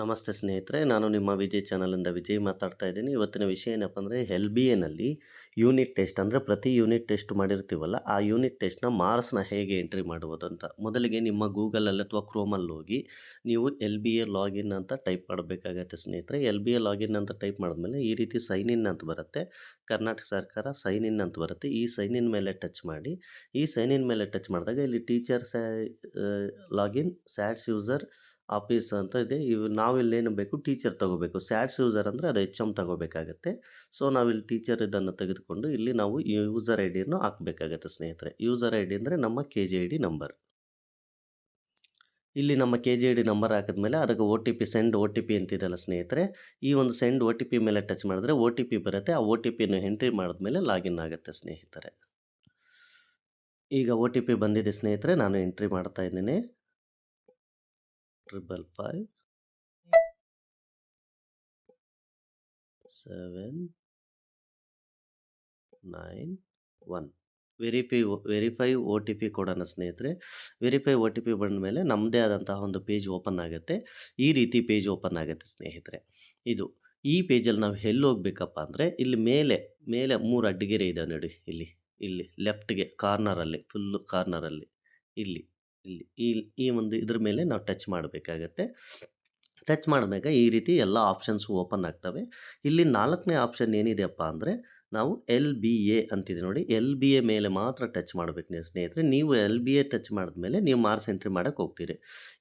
ನಮಸ್ತೆ ಸ್ನೇಹಿತರೆ, ನಾನು ನಿಮ್ಮ ವಿಜಯ್ ಚಾನಲಿಂದ ವಿಜಯ್ ಮಾತಾಡ್ತಾ ಇದ್ದೀನಿ. ಇವತ್ತಿನ ವಿಷಯ ಏನಪ್ಪ ಅಂದರೆ, ಎಲ್ ಬಿ ಎನಲ್ಲಿ ಯೂನಿಟ್ ಟೆಸ್ಟ್ ಅಂದರೆ ಪ್ರತಿ ಯೂನಿಟ್ ಟೆಸ್ಟ್ ಮಾಡಿರ್ತೀವಲ್ಲ, ಆ ಯೂನಿಟ್ ಟೆಸ್ಟ್ನ ಮಾರ್ಕ್ಸ್ನ ಹೇಗೆ ಎಂಟ್ರಿ ಮಾಡುವುದು ಅಂತ ಮೊದಲಿಗೆ ನಿಮ್ಮ ಗೂಗಲಲ್ಲಿ ಅಥವಾ ಕ್ರೋಮಲ್ಲಿ ಹೋಗಿ ನೀವು ಎಲ್ ಬಿ ಎ ಲಾಗಿನ್ ಅಂತ ಟೈಪ್ ಮಾಡಬೇಕಾಗತ್ತೆ ಸ್ನೇಹಿತರೆ. ಎಲ್ ಬಿ ಎ ಲಾಗಿನ್ ಅಂತ ಟೈಪ್ ಮಾಡಿದ್ಮೇಲೆ ಈ ರೀತಿ ಸೈನ್ ಇನ್ ಅಂತ ಬರುತ್ತೆ. ಕರ್ನಾಟಕ ಸರ್ಕಾರ ಸೈನ್ ಇನ್ ಅಂತ ಬರುತ್ತೆ. ಈ ಸೈನ್ ಇನ್ ಮೇಲೆ ಟಚ್ ಮಾಡಿ, ಈ ಸೈನ್ ಇನ್ ಮೇಲೆ ಟಚ್ ಮಾಡಿದಾಗ ಇಲ್ಲಿ ಟೀಚರ್ ಸ್ಯಾ ಲಾಗಿನ್ ಸ್ಯಾಟ್ಸ್ ಯೂಸರ್ ಆಫೀಸ್ ಅಂತ ಇದೆ. ಇವು ನಾವಿಲ್ಲಿ ಏನು ಬೇಕು, ಟೀಚರ್ ತಗೋಬೇಕು. ಸ್ಯಾಟ್ಸ್ ಯೂಸರ್ ಅಂದರೆ ಅದು ಎಚ್ ಎಂ ತಗೋಬೇಕಾಗತ್ತೆ. ಸೊ, ನಾವಿಲ್ಲಿ ಟೀಚರ್ ಇದನ್ನು ತೆಗೆದುಕೊಂಡು ಇಲ್ಲಿ ನಾವು ಯೂಸರ್ ಐ ಡಿಯನ್ನು ಹಾಕಬೇಕಾಗತ್ತೆ ಸ್ನೇಹಿತರೆ. ಯೂಸರ್ ಐ ಡಿ ಅಂದರೆ ನಮ್ಮ K G I D number. ಇಲ್ಲಿ ನಮ್ಮ K G I D number ಹಾಕಿದ್ಮೇಲೆ ಅದಕ್ಕೆ O T P, send O T P ಅಂತಿದೆಯಲ್ಲ ಸ್ನೇಹಿತರೆ. ಈ ಒಂದು ಸೆಂಡ್ ಒ ಟಿ ಪಿ ಮೇಲೆ ಟಚ್ ಮಾಡಿದ್ರೆ ಒ ಟಿ ಪಿ ಬರುತ್ತೆ. ಆ ಒ ಟಿ ಪಿಯನ್ನು ಎಂಟ್ರಿ ಮಾಡಿದ್ಮೇಲೆ ಲಾಗಿನ್ ಆಗುತ್ತೆ ಸ್ನೇಹಿತರೆ. ಈಗ ಒ ಟಿ ಪಿ ಬಂದಿದೆ ಸ್ನೇಹಿತರೆ. ನಾನು ಎಂಟ್ರಿ ಮಾಡ್ತಾ ಇದ್ದೀನಿ. Triple five seven nine one verify verify O T P ಕೊಡೋಣ ಸ್ನೇಹಿತರೆ. ವೆರಿಫೈ ಒ ಟಿ ಪಿ ಬಂದ ಮೇಲೆ ನಮ್ಮದೇ ಆದಂತಹ ಒಂದು ಪೇಜ್ ಓಪನ್ ಆಗುತ್ತೆ. ಈ ರೀತಿ ಪೇಜ್ ಓಪನ್ ಆಗುತ್ತೆ ಸ್ನೇಹಿತರೆ. ಇದು, ಈ ಪೇಜಲ್ಲಿ ನಾವು ಎಲ್ಲಿ ಹೋಗ್ಬೇಕಪ್ಪ ಅಂದರೆ, ಇಲ್ಲಿ ಮೇಲೆ ಮೇಲೆ ಮೂರು ಅಡ್ಡಗೆರೆ ಇದೆ ನೋಡಿ, ಇಲ್ಲಿ ಇಲ್ಲಿ ಲೆಫ್ಟ್ಗೆ ಕಾರ್ನರಲ್ಲಿ ಫುಲ್ಲು ಕಾರ್ನರಲ್ಲಿ ಇಲ್ಲಿ. ಇಲ್ಲಿ ಈ ಈ ಒಂದು ಇದ್ರ ಮೇಲೆ ನಾವು ಟಚ್ ಮಾಡಬೇಕಾಗತ್ತೆ. ಟಚ್ ಮಾಡಿದಾಗ ಈ ರೀತಿ ಎಲ್ಲ ಆಪ್ಷನ್ಸು ಓಪನ್ ಆಗ್ತವೆ. ಇಲ್ಲಿ ನಾಲ್ಕನೇ ಆಪ್ಷನ್ ಏನಿದೆಯಪ್ಪ ಅಂದರೆ ನಾವು ಎಲ್ ಬಿ ಎ ಅಂತಿದೆ ನೋಡಿ. ಎಲ್ ಬಿ ಎ ಮೇಲೆ ಮಾತ್ರ ಟಚ್ ಮಾಡಬೇಕು ನೀವು ಸ್ನೇಹಿತರೆ. ನೀವು ಎಲ್ ಬಿ ಎ ಟಚ್ ಮಾಡಿದ್ಮೇಲೆ ನೀವು ಮಾರ್ಕ್ಸ್ ಎಂಟ್ರಿ ಮಾಡೋಕ್ಕೆ ಹೋಗ್ತೀರಿ.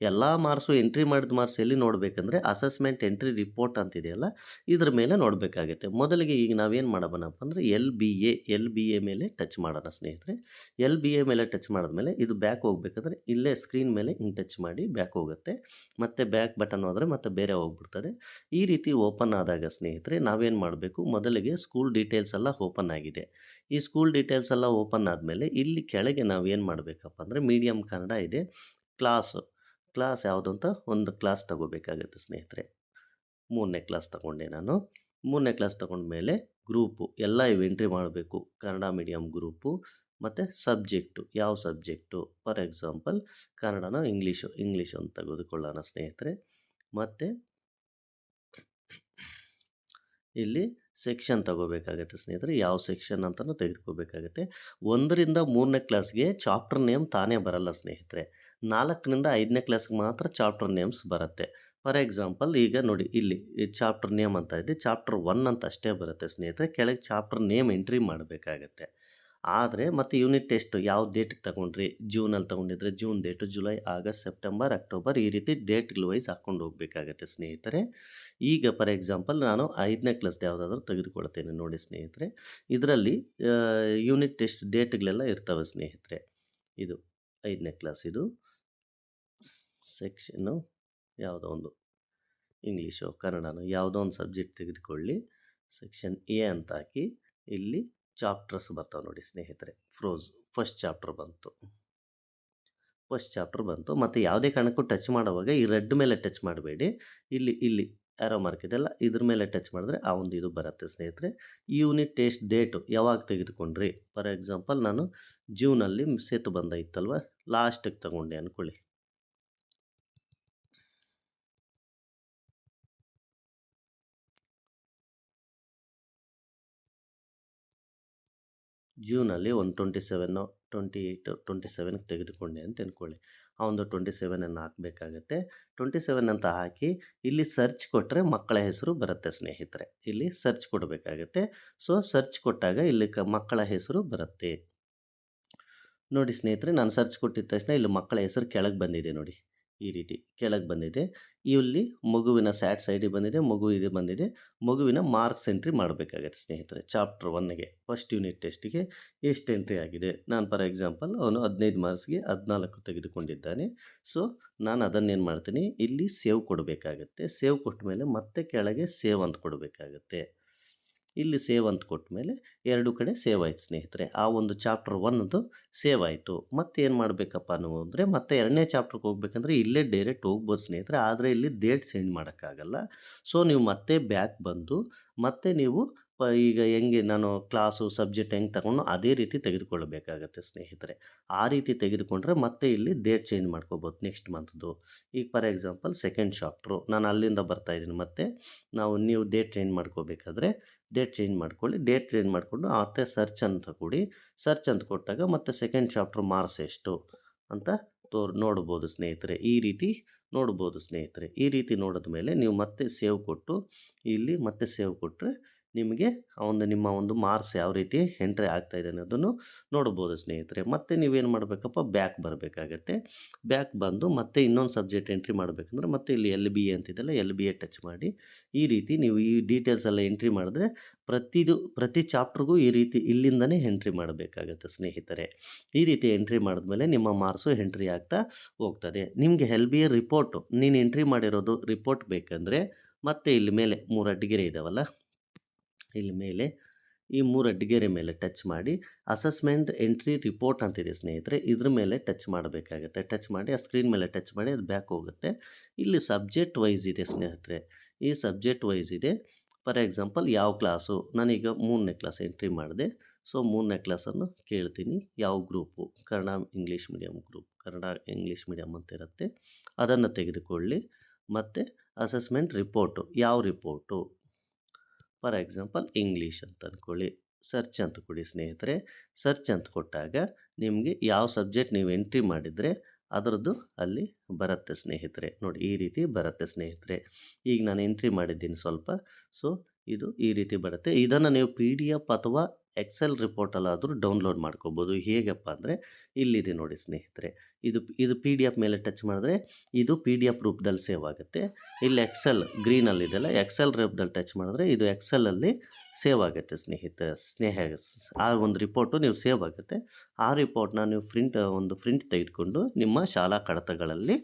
ಎಲ್ಲ ಮಾರ್ಕ್ಸು ಎಂಟ್ರಿ ಮಾಡಿದ ಮಾರ್ಕ್ಸ್ ಎಲ್ಲಿ ನೋಡಬೇಕಂದ್ರೆ ಅಸೆಸ್ಮೆಂಟ್ ಎಂಟ್ರಿ ರಿಪೋರ್ಟ್ ಅಂತಿದೆಯಲ್ಲ, ಇದ್ರ ಮೇಲೆ ನೋಡಬೇಕಾಗುತ್ತೆ. ಮೊದಲಿಗೆ ಈಗ ನಾವೇನು ಮಾಡೋಣಪ್ಪ ಅಂದರೆ L B A, L B A ಮೇಲೆ ಟಚ್ ಮಾಡೋಣ ಸ್ನೇಹಿತರೆ. ಎಲ್ ಬಿ ಎ ಮೇಲೆ ಟಚ್ ಮಾಡಿದ್ಮೇಲೆ ಇದು ಬ್ಯಾಕ್ ಹೋಗ್ಬೇಕಂದ್ರೆ ಇಲ್ಲೇ ಸ್ಕ್ರೀನ್ ಮೇಲೆ ಹಿಂಗೆ ಟಚ್ ಮಾಡಿ ಬ್ಯಾಕ್ ಹೋಗುತ್ತೆ. ಮತ್ತು ಬ್ಯಾಕ್ ಬಟನ್ ಹೋದರೆ ಮತ್ತೆ ಬೇರೆ ಹೋಗ್ಬಿಡ್ತದೆ. ಈ ರೀತಿ ಓಪನ್ ಆದಾಗ ಸ್ನೇಹಿತರೆ ನಾವೇನು ಮಾಡಬೇಕು? ಮೊದಲಿಗೆ ಸ್ಕೂಲ್ ಡೀಟೇಲ್ಸ್ ಎಲ್ಲ ಓಪನ್ ಆಗಿದೆ. ಈ ಸ್ಕೂಲ್ ಡೀಟೇಲ್ಸ್ ಎಲ್ಲ ಓಪನ್ ಆದಮೇಲೆ ಇಲ್ಲಿ ಕೆಳಗೆ ನಾವು ಏನು ಮಾಡಬೇಕಪ್ಪ ಅಂದರೆ ಮೀಡಿಯಮ್ ಕನ್ನಡ ಇದೆ. ಕ್ಲಾಸು, ಕ್ಲಾಸ್ ಯಾವುದು ಅಂತ ಒಂದು ಕ್ಲಾಸ್ ತಗೋಬೇಕಾಗತ್ತೆ ಸ್ನೇಹಿತರೆ. ಮೂರನೇ ಕ್ಲಾಸ್ ತಗೊಂಡೆ ನಾನು. ಮೂರನೇ ಕ್ಲಾಸ್ ತಗೊಂಡ್ಮೇಲೆ ಗ್ರೂಪು, ಎಲ್ಲ ಇವು ಎಂಟ್ರಿ ಮಾಡಬೇಕು. ಕನ್ನಡ ಮೀಡಿಯಮ್ ಗ್ರೂಪು, ಮತ್ತು ಸಬ್ಜೆಕ್ಟು, ಯಾವ ಸಬ್ಜೆಕ್ಟು? ಫಾರ್ ಎಕ್ಸಾಂಪಲ್ ಕನ್ನಡನ ಇಂಗ್ಲೀಷು ಇಂಗ್ಲೀಷು ಅಂತ ತೆಗೆದುಕೊಳ್ಳೋಣ ಸ್ನೇಹಿತರೆ. ಮತ್ತು ಇಲ್ಲಿ ಸೆಕ್ಷನ್ ತಗೋಬೇಕಾಗತ್ತೆ ಸ್ನೇಹಿತರೆ. ಯಾವ ಸೆಕ್ಷನ್ ಅಂತಲೂ ತೆಗೆದುಕೋಬೇಕಾಗತ್ತೆ. ಒಂದರಿಂದ ಮೂರನೇ ಕ್ಲಾಸ್ಗೆ ಚಾಪ್ಟರ್ ನೇಮ್ ತಾನೇ ಬರಲ್ಲ ಸ್ನೇಹಿತರೆ. ನಾಲ್ಕರಿಂದ ಐದನೇ ಕ್ಲಾಸ್ಗೆ ಮಾತ್ರ ಚಾಪ್ಟರ್ ನೇಮ್ಸ್ ಬರುತ್ತೆ. ಫಾರ್ ಎಕ್ಸಾಂಪಲ್ ಈಗ ನೋಡಿ, ಇಲ್ಲಿ ಚಾಪ್ಟರ್ ನೇಮ್ ಅಂತ ಇದೆ. ಚಾಪ್ಟರ್ ಒನ್ ಅಂತ ಅಷ್ಟೇ ಬರುತ್ತೆ ಸ್ನೇಹಿತರೆ. ಕೆಳಗೆ ಚಾಪ್ಟರ್ ನೇಮ್ ಎಂಟ್ರಿ ಮಾಡಬೇಕಾಗತ್ತೆ. ಆದರೆ ಮತ್ತು ಯೂನಿಟ್ ಟೆಸ್ಟ್ ಯಾವ ಡೇಟಿಗೆ ತಗೊಂಡ್ರಿ? ಜೂನಲ್ಲಿ ತೊಗೊಂಡಿದ್ರೆ June date July August September October ಈ ರೀತಿ ಡೇಟ್ಗಳು ವೈಸ್ ಹಾಕ್ಕೊಂಡು ಹೋಗಬೇಕಾಗತ್ತೆ ಸ್ನೇಹಿತರೆ. ಈಗ ಫಾರ್ ಎಕ್ಸಾಂಪಲ್ ನಾನು ಐದನೇ ಕ್ಲಾಸ್ದು ಯಾವುದಾದ್ರೂ ತೆಗೆದುಕೊಳ್ತೇನೆ ನೋಡಿ ಸ್ನೇಹಿತರೆ. ಇದರಲ್ಲಿ ಯೂನಿಟ್ ಟೆಸ್ಟ್ ಡೇಟ್ಗಳೆಲ್ಲ ಇರ್ತವೆ ಸ್ನೇಹಿತರೆ. ಇದು ಐದನೇ ಕ್ಲಾಸ್ ಇದು. ಸೆಕ್ಷನ್ನು ಯಾವುದೋ ಒಂದು ಇಂಗ್ಲೀಷು ಕನ್ನಡನೋ ಯಾವುದೋ ಒಂದು ಸಬ್ಜೆಕ್ಟ್ ತೆಗೆದುಕೊಳ್ಳಿ. ಸೆಕ್ಷನ್ ಎ ಅಂತ ಹಾಕಿ ಇಲ್ಲಿ ಚಾಪ್ಟರ್ಸ್ ಬರ್ತಾವೆ ನೋಡಿ ಸ್ನೇಹಿತರೆ. ಫ್ರೋಸ್ ಫಸ್ಟ್ ಚಾಪ್ಟರ್ ಬಂತು. ಫಸ್ಟ್ ಚಾಪ್ಟರ್ ಬಂತು. ಮತ್ತು ಯಾವುದೇ ಕಾರಣಕ್ಕೂ ಟಚ್ ಮಾಡುವಾಗ ಈ ರೆಡ್ ಮೇಲೆ ಟಚ್ ಮಾಡಬೇಡಿ. ಇಲ್ಲಿ ಇಲ್ಲಿ ಆರೋ ಮಾರ್ಕ್ ಇದೆಲ್ಲ ಇದ್ರ ಮೇಲೆ ಟಚ್ ಮಾಡಿದ್ರೆ ಆ ಒಂದು ಇದು ಬರುತ್ತೆ ಸ್ನೇಹಿತರೆ. ಯೂನಿಟ್ ಟೆಸ್ಟ್ ಡೇಟು ಯಾವಾಗ ತೆಗೆದುಕೊಂಡ್ರಿ? ಫಾರ್ ಎಕ್ಸಾಂಪಲ್ ನಾನು ಜೂನಲ್ಲಿ ಸೇತು ಬಂದ ಇತ್ತಲ್ವ? ಲಾಸ್ಟಿಗೆ ತಗೊಂಡೆ ಅಂದ್ಕೊಳ್ಳಿ ಜೂನಲ್ಲಿ ಒಂದು twenty seven twenty eight, twenty ಸೆವೆನ್ಗೆ ತೆಗೆದುಕೊಂಡೆ ಅಂತ ಅಂದ್ಕೊಳ್ಳಿ ಆ ಒಂದು ಟ್ವೆಂಟಿ ಸೆವೆನನ್ನು ಹಾಕಬೇಕಾಗತ್ತೆ. ಟ್ವೆಂಟಿ ಸೆವೆನ್ ಅಂತ ಹಾಕಿ ಇಲ್ಲಿ ಸರ್ಚ್ ಕೊಟ್ಟರೆ ಮಕ್ಕಳ ಹೆಸರು ಬರುತ್ತೆ ಸ್ನೇಹಿತರೆ. ಇಲ್ಲಿ ಸರ್ಚ್ ಕೊಡಬೇಕಾಗತ್ತೆ. ಸೊ ಸರ್ಚ್ ಕೊಟ್ಟಾಗ ಇಲ್ಲಿ ಕ ಮಕ್ಕಳ ಹೆಸರು ಬರುತ್ತೆ. ನೋಡಿ ಸ್ನೇಹಿತರೆ, ನಾನು ಸರ್ಚ್ ಕೊಟ್ಟಿದ ತಕ್ಷಣ ಇಲ್ಲಿ ಮಕ್ಕಳ ಹೆಸರು ಕೆಳಗೆ ಬಂದಿದೆ ನೋಡಿ. ಈ ರೀತಿ ಕೆಳಗೆ ಬಂದಿದೆ. ಇಲ್ಲಿ ಮಗುವಿನ ಸ್ಯಾಟ್ ಸೈಡಿ ಬಂದಿದೆ, ಮಗು ಇದು ಬಂದಿದೆ. ಮಗುವಿನ ಮಾರ್ಕ್ಸ್ ಎಂಟ್ರಿ ಮಾಡಬೇಕಾಗತ್ತೆ ಸ್ನೇಹಿತರೆ, ಚಾಪ್ಟರ್ ಒನ್ಗೆ ಫಸ್ಟ್ ಯೂನಿಟ್ ಟೆಸ್ಟಿಗೆ ಎಷ್ಟು ಎಂಟ್ರಿ ಆಗಿದೆ? ನಾನು ಫಾರ್ ಎಕ್ಸಾಂಪಲ್ ಅವನು ಹದಿನೈದು ಮಾರ್ಕ್ಸ್ಗೆ ಹದಿನಾಲ್ಕು ತೆಗೆದುಕೊಂಡಿದ್ದಾನೆ. ಸೊ, ನಾನು ಅದನ್ನೇನು ಮಾಡ್ತೀನಿ? ಇಲ್ಲಿ ಸೇವ್ ಕೊಡಬೇಕಾಗತ್ತೆ. ಸೇವ್ ಕೊಟ್ಟ ಮೇಲೆ ಮತ್ತೆ ಕೆಳಗೆ ಸೇವ್ ಅಂತ ಕೊಡಬೇಕಾಗತ್ತೆ. ಇಲ್ಲಿ ಸೇವ್ ಅಂತ ಕೊಟ್ಟ ಮೇಲೆ ಎರಡು ಕಡೆ ಸೇವ್ ಆಯಿತು ಸ್ನೇಹಿತರೆ. ಆ ಒಂದು ಚಾಪ್ಟರ್ ಒನ್ನದು ಸೇವ್ ಆಯಿತು. ಮತ್ತೆ ಏನು ಮಾಡಬೇಕಪ್ಪ ನಾವು ಅಂದರೆ ಮತ್ತೆ ಎರಡನೇ ಚಾಪ್ಟರ್ಗೆ ಹೋಗ್ಬೇಕಂದ್ರೆ ಇಲ್ಲೇ ಡೈರೆಕ್ಟ್ ಹೋಗ್ಬೋದು ಸ್ನೇಹಿತರೆ. ಆದರೆ ಇಲ್ಲಿ ಡೇಟ್ ಸೆಂಡ್ ಮಾಡೋಕ್ಕಾಗಲ್ಲ. ಸೊ ನೀವು ಮತ್ತೆ ಬ್ಯಾಕ್ ಬಂದು ಮತ್ತೆ ನೀವು ಪ ಈಗ ಹೆಂಗೆ ನಾನು ಕ್ಲಾಸು, ಸಬ್ಜೆಕ್ಟ್ ಹೆಂಗೆ ತಗೊಂಡು ಅದೇ ರೀತಿ ತೆಗೆದುಕೊಳ್ಳಬೇಕಾಗತ್ತೆ ಸ್ನೇಹಿತರೆ. ಆ ರೀತಿ ತೆಗೆದುಕೊಂಡ್ರೆ ಮತ್ತೆ ಇಲ್ಲಿ ಡೇಟ್ ಚೇಂಜ್ ಮಾಡ್ಕೋಬೋದು ನೆಕ್ಸ್ಟ್ ಮಂತ್ದು. ಈಗ ಫಾರ್ ಎಕ್ಸಾಂಪಲ್ ಸೆಕೆಂಡ್ ಚಾಪ್ಟ್ರು ನಾನು ಅಲ್ಲಿಂದ ಬರ್ತಾ ಇದ್ದೀನಿ ಮತ್ತೆ ನಾವು ನೀವು ಡೇಟ್ ಚೇಂಜ್ ಮಾಡ್ಕೋಬೇಕಾದ್ರೆ ಡೇಟ್ ಚೇಂಜ್ ಮಾಡ್ಕೊಳ್ಳಿ. ಡೇಟ್ ಚೇಂಜ್ ಮಾಡಿಕೊಂಡು ಮತ್ತೆ ಸರ್ಚ್ ಅಂತ ಕೊಡಿ ಸರ್ಚ್ ಅಂತ ಕೊಟ್ಟಾಗ ಮತ್ತೆ ಸೆಕೆಂಡ್ ಚಾಪ್ಟ್ರ್ ಮಾರ್ಕ್ಸ್ ಎಷ್ಟು ಅಂತ ತೋರ್ ನೋಡ್ಬೋದು ಸ್ನೇಹಿತರೆ. ಈ ರೀತಿ ನೋಡ್ಬೋದು ಸ್ನೇಹಿತರೆ. ಈ ರೀತಿ ನೋಡಿದ ಮೇಲೆ ನೀವು ಮತ್ತೆ ಸೇವ್ ಕೊಟ್ಟು ಇಲ್ಲಿ ಮತ್ತೆ ಸೇವ್ ಕೊಟ್ಟರೆ ನಿಮಗೆ ಒಂದು ನಿಮ್ಮ ಒಂದು ಮಾರ್ಕ್ಸ್ ಯಾವ ರೀತಿ ಎಂಟ್ರಿ ಆಗ್ತಾ ಇದೆ ಅನ್ನೋದನ್ನು ನೋಡ್ಬೋದು ಸ್ನೇಹಿತರೆ. ಮತ್ತು ನೀವೇನು ಮಾಡಬೇಕಪ್ಪ? ಬ್ಯಾಕ್ ಬರಬೇಕಾಗತ್ತೆ. ಬ್ಯಾಕ್ ಬಂದು ಮತ್ತೆ ಇನ್ನೊಂದು ಸಬ್ಜೆಕ್ಟ್ ಎಂಟ್ರಿ ಮಾಡಬೇಕಂದ್ರೆ ಮತ್ತೆ ಇಲ್ಲಿ ಎಲ್ ಬಿ ಎ ಅಂತಿದೆಯಲ್ಲ, ಎಲ್ ಬಿ ಎ ಟಚ್ ಮಾಡಿ ಈ ರೀತಿ ನೀವು ಈ ಡೀಟೇಲ್ಸ್ ಎಲ್ಲ ಎಂಟ್ರಿ ಮಾಡಿದ್ರೆ ಪ್ರತಿದು, ಪ್ರತಿ ಚಾಪ್ಟ್ರಿಗೂ ಈ ರೀತಿ ಇಲ್ಲಿಂದನೇ ಎಂಟ್ರಿ ಮಾಡಬೇಕಾಗತ್ತೆ ಸ್ನೇಹಿತರೆ. ಈ ರೀತಿ ಎಂಟ್ರಿ ಮಾಡಿದ್ಮೇಲೆ ನಿಮ್ಮ ಮಾರ್ಕ್ಸು ಎಂಟ್ರಿ ಆಗ್ತಾ ಹೋಗ್ತದೆ. ನಿಮಗೆ ಎಲ್ ಬಿ ಎ ರಿಪೋರ್ಟು, ನೀನು ಎಂಟ್ರಿ ಮಾಡಿರೋದು ರಿಪೋರ್ಟ್ ಬೇಕಂದರೆ ಮತ್ತೆ ಇಲ್ಲಿ ಮೇಲೆ ಮೂರು ಅಡ್ಡಿಗೆರೆ ಇದಾವಲ್ಲ? ಇಲ್ಲಿ ಮೇಲೆ ಈ ಮೂರು ಅಡ್ಡಿಗೆರೆ ಮೇಲೆ ಟಚ್ ಮಾಡಿ ಅಸೆಸ್ಮೆಂಟ್ ಎಂಟ್ರಿ ರಿಪೋರ್ಟ್ ಅಂತಿದೆ ಸ್ನೇಹಿತರೆ. ಇದ್ರ ಮೇಲೆ ಟಚ್ ಮಾಡಬೇಕಾಗತ್ತೆ. ಟಚ್ ಮಾಡಿ, ಆ ಸ್ಕ್ರೀನ್ ಮೇಲೆ ಟಚ್ ಮಾಡಿ, ಅದು ಬ್ಯಾಕ್ ಹೋಗುತ್ತೆ. ಇಲ್ಲಿ ಸಬ್ಜೆಕ್ಟ್ ವೈಸ್ ಇದೆ ಸ್ನೇಹಿತರೆ. ಈ ಸಬ್ಜೆಕ್ಟ್ ವೈಸ್ ಇದೆ. ಫಾರ್ ಎಕ್ಸಾಂಪಲ್ ಯಾವ ಕ್ಲಾಸು ನಾನೀಗ ಮೂರನೇ ಕ್ಲಾಸ್ ಎಂಟ್ರಿ ಮಾಡಿದೆ. ಸೊ ಮೂರನೇ ಕ್ಲಾಸನ್ನು ಕೇಳ್ತೀನಿ. ಯಾವ group Kannada English medium group Kannada English medium ಅಂತ ಇರುತ್ತೆ. ಅದನ್ನು ತೆಗೆದುಕೊಳ್ಳಿ. ಮತ್ತು ಅಸೆಸ್ಮೆಂಟ್ ರಿಪೋರ್ಟು ಯಾವ ರಿಪೋರ್ಟು ಫಾರ್ ಎಕ್ಸಾಂಪಲ್ ಇಂಗ್ಲೀಷ್ ಅಂತ ಅಂದ್ಕೊಳ್ಳಿ ಸರ್ಚ್ ಅಂತ ಕೊಡಿ ಸ್ನೇಹಿತರೆ. ಸರ್ಚ್ ಅಂತ ಕೊಟ್ಟಾಗ ನಿಮಗೆ ಯಾವ ಸಬ್ಜೆಕ್ಟ್ ನೀವು ಎಂಟ್ರಿ ಮಾಡಿದರೆ ಅದರದ್ದು ಅಲ್ಲಿ ಬರುತ್ತೆ ಸ್ನೇಹಿತರೆ. ನೋಡಿ, ಈ ರೀತಿ ಬರುತ್ತೆ ಸ್ನೇಹಿತರೆ. ಈಗ ನಾನು ಎಂಟ್ರಿ ಮಾಡಿದ್ದೀನಿ ಸ್ವಲ್ಪ. ಸೊ, ಇದು ಈ ರೀತಿ ಬರುತ್ತೆ. ಇದನ್ನು ನೀವು ಪಿ ಡಿ ಎಫ್ ಅಥವಾ ಎಕ್ಸೆಲ್ ರಿಪೋರ್ಟಲ್ಲಾದರೂ ಡೌನ್ಲೋಡ್ ಮಾಡ್ಕೋಬೋದು. ಹೇಗಪ್ಪ ಅಂದರೆ, ಇಲ್ಲಿದೆ ನೋಡಿ ಸ್ನೇಹಿತರೆ, ಇದು ಇದು ಪಿ ಡಿ ಎಫ್ ಮೇಲೆ ಟಚ್ ಮಾಡಿದ್ರೆ, ಇದು ಪಿ ಡಿ ಎಫ್ ರೂಪದಲ್ಲಿ ಸೇವ್ ಆಗುತ್ತೆ. ಇಲ್ಲಿ ಎಕ್ಸೆಲ್ ಗ್ರೀನಲ್ಲಿದೆಯಲ್ಲ ಎಕ್ಸೆಲ್ ರೂಪದಲ್ಲಿ ಟಚ್ ಮಾಡಿದ್ರೆ ಇದು ಎಕ್ಸೆಲಲ್ಲಿ ಸೇವ್ ಆಗುತ್ತೆ ಸ್ನೇಹಿತ, ಸ್ನೇಹ, ಆ ಒಂದು ರಿಪೋರ್ಟು ನೀವು ಸೇವ್ ಆಗುತ್ತೆ. ಆ ರಿಪೋರ್ಟ್ನ ನೀವು ಪ್ರಿಂಟ್ ಒಂದು ಪ್ರಿಂಟ್ ತೆಗೆದುಕೊಂಡು ನಿಮ್ಮ ಶಾಲಾ ಕಡತಗಳಲ್ಲಿ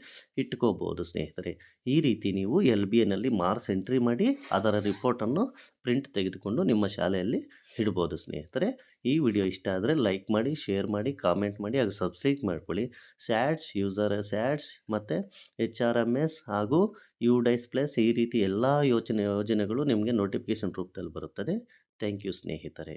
ಇಟ್ಕೋಬೋದು ಸ್ನೇಹಿತರೆ. ಈ ರೀತಿ ನೀವು ಎಲ್ ಬಿ ಎನಲ್ಲಿ ಮಾರ್ಕ್ಸ್ ಎಂಟ್ರಿ ಮಾಡಿ ಅದರ ರಿಪೋರ್ಟನ್ನು ಪ್ರಿಂಟ್ ತೆಗೆದುಕೊಂಡು ನಿಮ್ಮ ಶಾಲೆಯಲ್ಲಿ ಇಡ್ಬೋದು ಸ್ನೇಹಿತರೆ ಈ ವಿಡಿಯೋ ಇಷ್ಟ ಆದರೆ ಲೈಕ್ ಮಾಡಿ, ಶೇರ್ ಮಾಡಿ, ಕಾಮೆಂಟ್ ಮಾಡಿ ಅದು ಸಬ್ಸ್ಕ್ರೈಬ್ ಮಾಡ್ಕೊಳ್ಳಿ. ಸ್ಯಾಡ್ಸ್ ಯೂಸರ್, ಸ್ಯಾಡ್ಸ್ ಮತ್ತು ಎಚ್ ಆರ್ ಎಂ ಎಸ್ ಹಾಗೂ ಯು ಡೈಸ್ ಪ್ಲಸ್ ಈ ರೀತಿ ಎಲ್ಲ ಯೋಚನೆ ಯೋಜನೆಗಳು ನಿಮಗೆ ನೋಟಿಫಿಕೇಷನ್ ರೂಪದಲ್ಲಿ ಬರುತ್ತದೆ. ಥ್ಯಾಂಕ್ ಯು ಸ್ನೇಹಿತರೆ.